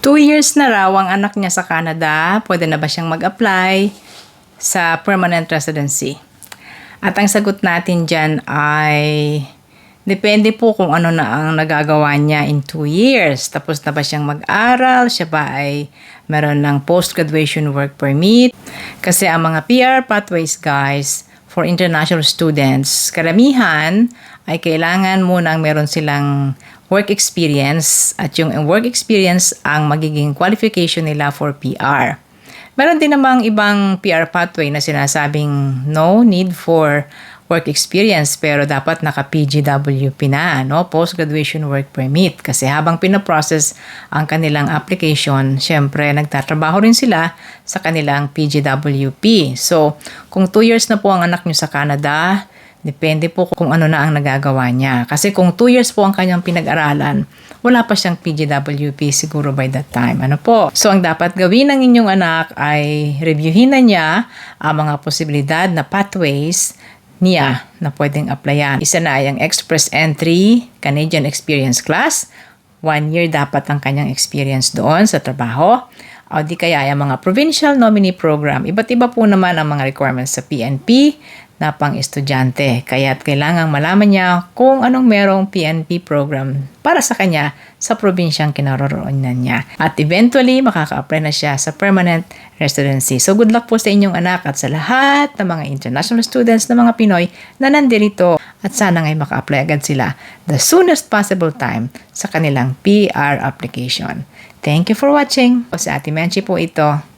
Two years na raw ang anak niya sa Canada. Pwede na ba siyang mag-apply sa permanent residency? At ang sagot natin dyan ay depende po kung ano na ang nagagawa niya in two years. Tapos na ba siyang mag-aral? Siya ba ay meron ng post-graduation work permit? Kasi ang mga PR pathways guys for international students, karamihan ay kailangan munang meron silang work experience at yung work experience ang magiging qualification nila for PR. Meron din namang ibang PR pathway na sinasabing no need for work experience pero dapat naka PGWP na, no? Post-graduation work permit. Kasi habang pinaprocess ang kanilang application, syempre nagtatrabaho rin sila sa kanilang PGWP. So, kung 2 years na po ang anak nyo sa Canada, Depende po kung ano na ang nagagawa niya. Kasi kung 2 years po ang kanyang pinag-aralan, wala pa siyang PGWP siguro by that time. Ano po? So, ang dapat gawin ng inyong anak ay reviewin na niya ang mga posibilidad na pathways niya na pwedeng applyan. Isa na ay ang Express Entry Canadian Experience Class. One year dapat ang kanyang experience doon sa trabaho. O di kaya yung mga Provincial Nominee Program. Iba't iba po naman ang mga requirements sa PNP na pang estudyante. Kaya't kailangang malaman niya kung anong merong PNP program para sa kanya sa probinsyang kinaroroonan niya. At eventually, makaka-apply na siya sa permanent residency. So good luck po sa inyong anak at sa lahat ng mga international students na mga Pinoy na nandirito at sana ngay maka-apply agad sila the soonest possible time sa kanilang PR application. Thank you for watching. O sa Ate Menchi po ito.